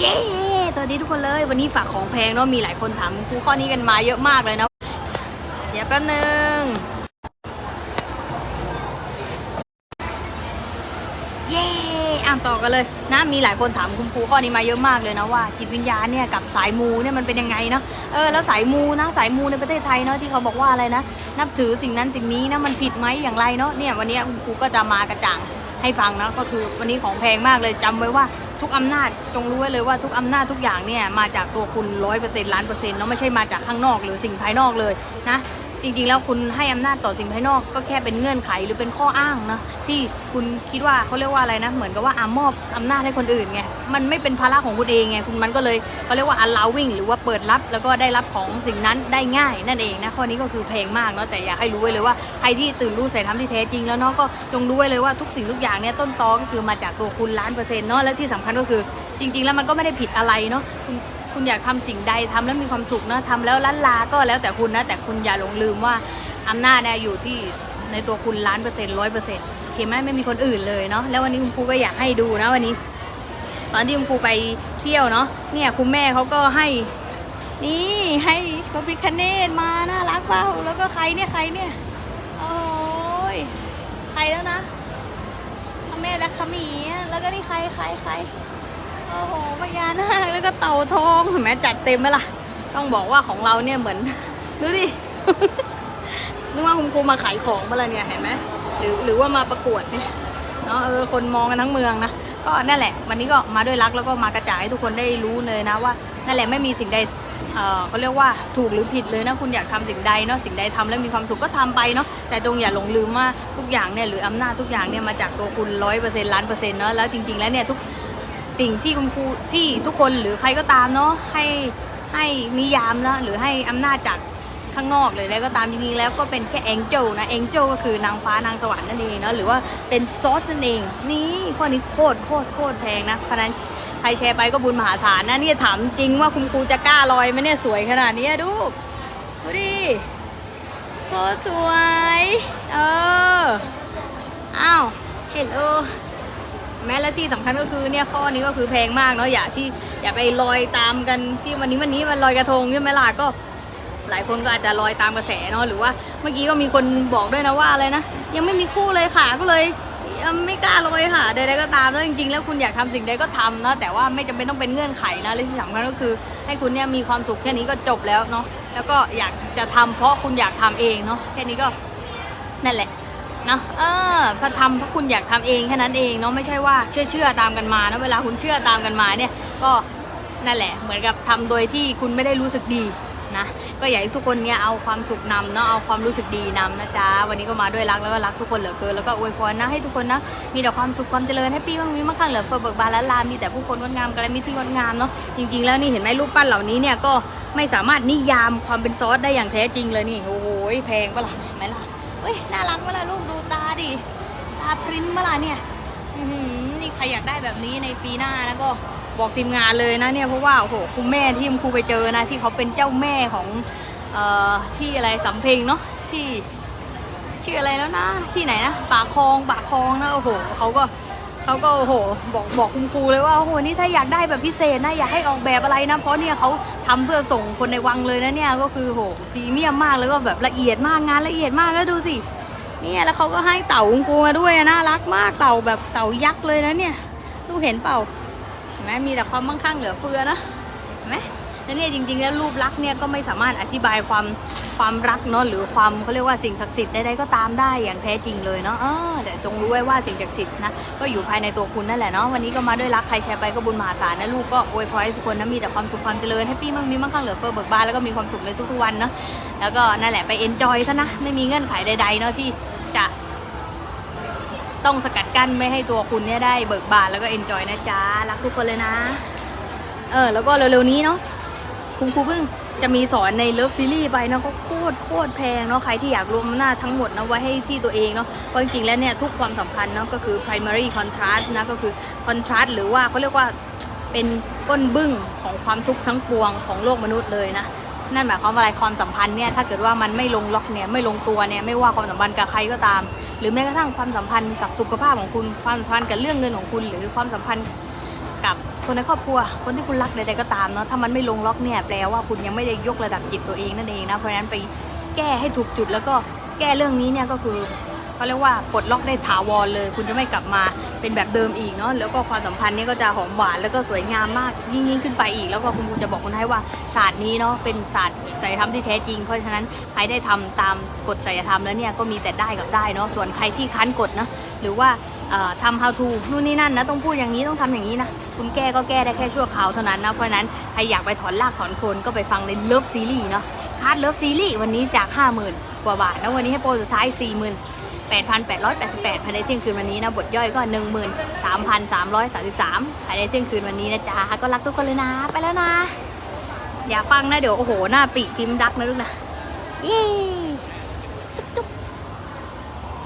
เย้ตัวนี้ทุกคนเลยวันนี้ฝากของแพงเนาะมีหลายคนถามครูข้อนี้กันมาเยอะมากเลยนะ เดี๋ยวแป๊บนึง เย้อ่านต่อกันเลยนะมีหลายคนถามคุณครูข้อนี้มาเยอะมากเลยนะว่า จิตวิญญาณเนี่ยกับสายมูเนี่ยมันเป็นยังไงเนาะเออแล้วสายมูนะสายมูในประเทศไทยเนาะที่เขาบอกว่าอะไรนะ นับถือสิ่งนั้นสิ่งนี้นะมันผิดไหมอย่างไรเนาะเนี่ยวันนี้คุณครูก็จะมากระจ่างให้ฟังนะก็คือวันนี้ของแพงมากเลยจำไว้ว่า ทุกอำนาจจงรู้ไว้เลยว่าทุกอำนาจทุกอย่างเนี่ยมาจากตัวคุณร้อยเปอร์เซ็นต์ล้านเปอร์เซ็นต์เนาะไม่ใช่มาจากข้างนอกหรือสิ่งภายนอกเลยนะ จริงๆ แล้วคุณให้อำนาจต่อสิ่งภายนอกก็แค่เป็นเงื่อนไขหรือเป็นข้ออ้างนะที่คุณคิดว่าเขาเรียกว่าอะไรนะเหมือนกับว่าอามอบอำนาจให้คนอื่นไงมันไม่เป็นภาระของคุณเองไงคุณมันก็เลยเขาเรียกว่า allowing หรือว่าเปิดรับ แล้วก็ได้รับของสิ่งนั้นได้ง่ายนั่นเองนะข้อนี้ก็คือแพงมากเนาะแต่อยากให้รู้ไว้เลยว่าใครที่ตื่นรู้ใส่ทำที่แท้จริงแล้วเนาะก็จงรู้ไว้เลยว่าทุกสิ่งทุกอย่างเนี่ยต้นตอก็คือมาจากตัวคุณล้านเปอร์เซ็นต์เนาะและที่สำคัญก็คือจริง ๆ แล้วมันก็ไม่ได้ผิดอะไรเนาะ คุณอยากทำสิ่งใดทำแล้วมีความสุขนะทำแล้วล้านลาก็แล้วแต่คุณนะ แต่คุณอย่าหลงลืมว่าอำนาจเนี่ยอยู่ที่ในตัวคุณล้านเปอร์เซ็นต์ร้อยเปอร์เซ็นต์โอเคไหมไม่มีคนอื่นเลยเนาะแล้ววันนี้คุณครูก็อยากให้ดูนะวันนี้ ตอนที่คุณครูไปเที่ยวเนาะเนี่ยคุณแม่เขาก็ให้ นี่ให้พระพิคเนตมาน่ารักเปล่าแล้วก็ใครเนี่ยใครเนี่ยโอ้ยใครแล้วนะพระแม่ลักษมีแล้วก็นี่ใครใครใคร โอ้โหพญานาคแล้วก็เต่าทองเห็นไหมจัดเต็มไหมล่ะ ต้องบอกว่าของเราเนี่ยเหมือนดูดิ นึกว่าคุณครูมาขายของมาล้วเนี่ยเห็นไหมหรือหรือว่ามาประกวดเนี่ยเนาะเออคนมองกันทั้งเมืองนะก็นั่นแหละ วันนี้ก็มาด้วยรักแล้วก็มากระจายให้ทุกคนได้รู้เลยนะว่านั่นแหละไม่มีสิ่งใดเออเขาเรียกว่าถูกหรือผิดเลยนะคุณอยากทำสิ่งใดเนาะสิ่งใดทำแล้วมีความสุขก็ทำไปเนาะแต่ตรงอย่าหลงลืมว่าทุกอย่างเนี่ยหรืออำนาจทุกอย่างเนี่ยมาจากตัวคุณร้อยเปอร์เซ็นต์ล้านเปอร์เซ็นต์เนาะแล้วจริงๆแล้วเนี่ยทุก สิ่งที่คุณครูที่ทุกคนหรือใครก็ตามเนาะให้ให้นิยามนะหรือให้อำนาจจากข้างนอกเลยแล้วก็ตามจริงๆแล้วก็เป็นแค่แองเจิลนะแองเจิลก็คือนางฟ้านางสวรรค์นั่นเองเนาะหรือว่าเป็นซอสนั่นเอง นี่ข้อนี้โคตรโคตรโคตรแพงนะเพราะนั้นใครแชร์ไปก็บุญมหาศาลนะนี่ถามจริงว่าคุณครูจะกล้าลอยไหมเนี่ยสวยขนาดนี้ดูดูดิโคตรสวย เอออ้าวเห็นเออ แม้และที่สำคัญก็คือเนี่ยข้อนี้ก็คือแพงมากเนาะอย่าที่อย่าไปลอยตามกันที่วันนี้วันนี้มันลอยกระทงใช่ไหมล่ะก็ หลายคนก็อาจจะลอยตามกระแสเนาะหรือว่าเมื่อกี้ก็มีคนบอกด้วยนะว่าอะไรนะยังไม่มีคู่เลยค่ะก็เลยไม่กล้าลอยค่ะใดๆก็ตามแล้วจริงๆ แล้วคุณอยากทำสิ่งใดก็ทำนะแต่ว่าไม่จำเป็นต้องเป็นเงื่อนไขนะและที่สำคัญก็คือ ให้คุณเนี่ยมีความสุขแค่นี้ก็จบแล้วเนาะแล้วก็อยากจะทำเพราะคุณอยากทำเองเนาะแค่นี้ก็นั่นแหละ เนาะเออพอทำเพราะคุณอยากทำเองแค่นั้นเองเนาะไม่ใช่ว่าเชื่อเชื่อตามกันมานะเวลาคุณเชื่อตามกันมาเนี่ยก็นั่นแหละเหมือนกับทำโดยที่คุณไม่ได้รู้สึกดีนะก็อยากให้ทุกคนเนี่ยเอาความสุขนำเนาะเอาความรู้สึกดีนำนะจ๊ะวันนี้ก็มาด้วยรักแล้วก็รักทุกคนเหลือเกินแล้วก็อวยพรนะให้ทุกคนนะมีแต่ความสุขความเจริญให้ปีมั่งมีมั่งคั่งเหลือเฟือเบิกบานและลามีแต่ผู้คนงดงามกระมิที่งดงามเนาะจริงๆแล้วนี่เห็นไหมรูปปั้นเหล่านี้เนี่ยก็ไม่สามารถนิยามความเป็นซอสได้อย่างแท้จริงเลยนี่โอ้โหแพงปะล่ะไหมล่ะ เฮ้ย น่ารักมาละลูกดูตาดิ ตาพริ้มมาละเนี่ยอื้อหือนี่ใครอยากได้แบบนี้ในปีหน้านะก็บอกทีมงานเลยนะเนี่ยเพราะว่าโอ้โหคุณแม่ที่คุณครูไปเจอนะที่เขาเป็นเจ้าแม่ของเอ่อที่อะไรสำเพ็งเนาะที่ชื่ออะไรแล้วนะที่ไหนนะปากคลองปากคลองนะโอ้โหเขาก็ เขาก็โอ้โหบอกบอกคุณครูเลยว่าโอ้โหนี่ถ้าอยากได้แบบพิเศษนะอยากให้ออกแบบอะไรนะเพราะเนี่ยเขาทำเพื่อส่งคนในวังเลยนะเนี่ยก็คือโหพรีเมียมมากแล้วก็แบบละเอียดมากงานละเอียดมากแล้วดูสิเนี่ยแล้วเขาก็ให้เต่าคุณครูมาด้วยน่ารักมากเต่าแบบเต่ายักษ์เลยนะเนี่ยดูเห็นเปล่าเห็นไหมมีแต่ความมั่งคั่งเหลือเฟือนะเห็นไหม แล้วเนี่ยจริงๆแล้วรูปลักษณ์เนี่ยก็ไม่สามารถอธิบายความความรักเนาะหรือความเขาเรียกว่าสิ่งศักดิ์สิทธิ์ใดๆก็ตามได้อย่างแท้จริงเลยเนาะเออแต่จงรู้ไว้ว่าสิ่งศักดิ์สิทธิ์นะก็อยู่ภายในตัวคุณนั่นแหละเนาะวันนี้ก็มาด้วยรักใครแชร์ไปก็บุญมหาศาลนะลูกก็อวยพรให้ทุกคนนะมีแต่ความสุขความเจริญให้ปีมั่งมีมั่งคั่งเหลือเฟือเบิกบานแล้วก็มีความสุขในทุกๆวันเนาะแล้วก็นั่นแหละไปเอนจอยซะนะไม่มีเงื่อนไขใดๆเนาะที่จะต้องสกัดกั้นไม่ให้ตัวคุณเนี่ยได้เบิกบานแล้วก็เอนจอยนะจ๊ะรักทุกคนเลยนะ เออแล้วก็เร็วๆนี้เนาะ คุณครูเพิ่งจะมีสอนในเลิฟซีรีส์ไปเนาะก็โคตรโคตรแพงเนาะใครที่อยากรวมหน้าทั้งหมดนะไว้ให้ที่ตัวเองเนาะเพราะจริงๆแล้วเนี่ยทุกความสัมพันธ์เนาะก็คือ primary contrast นะก็คือ contrast หรือว่าเขาเรียกว่าเป็นก้นบึ้งของความทุกข์ทั้งปวงของโลกมนุษย์เลยนะนั่นหมายความว่าอะไรความสัมพันธ์เนี่ยถ้าเกิดว่ามันไม่ลงล็อกเนี่ยไม่ลงตัวเนี่ยไม่ว่าความสัมพันธ์กับใครก็ตาม หรือแม้กระทั่งความสัมพันธ์กับสุขภาพของคุณความสัมพันธ์กับเรื่องเงินของคุณ หรือความสัมพันธ์ กับคนในครอบครัว คนที่คุณรักใดๆก็ตามเนาะถ้ามันไม่ลงล็อกเนี่ยแปลว่าคุณยังไม่ได้ยกระดับจิตตัวเองนั่นเองนะเพราะฉะนั้นไปแก้ให้ถูกจุดแล้วก็แก้เรื่องนี้เนี่ยก็คือเขาเรียกว่าปลดล็อกได้ถาวรเลย คุณจะไม่กลับมาเป็นแบบเดิมอีกเนาะแล้วก็ความสัมพันธ์เนี่ยก็จะหอมหวานแล้วก็สวยงามมากยิ่งยิ่งขึ้นไปอีก แล้วก็คุณครูจะบอกคุณให้ว่าศาสตร์นี้เนาะเป็นศาสตร์ศิลธรรมที่แท้จริง เพราะฉะนั้นใครได้ทำตามกฎศิลธรรมแล้วเนี่ยก็มีแต่ได้กับได้เนาะส่วนใครที่ค้านกฎนะหรือว่าทำ how to นู่นนี่นั่นนะต้องพูดอย่างนี้ต้องทำอย่างนี้นะ คุณแก้ก็แก้ได้แค่ชั่วคราวเท่านั้นนะ เพราะนั้น ใครอยากไปถอนรากถอนโคนก็ไปฟังในเลิฟซีรีส์เนาะคาร์ดเลิฟซีรีส์วันนี้จาก 50,000 กว่าบาทแล้ววันนี้ให้โปรสุดท้าย40,000 8,888ภายในเที่ยงคืนวันนี้นะบทย่อยก็ 13,333ภายในเที่ยงคืนวันนี้นะจ๊ะก็รักทุกคนเลยนะ ไปแล้วนะ อย่าฟังนะเดี๋ยวโอ้โหหน้าปีกพิมพ์ดักนะลูกนะเย้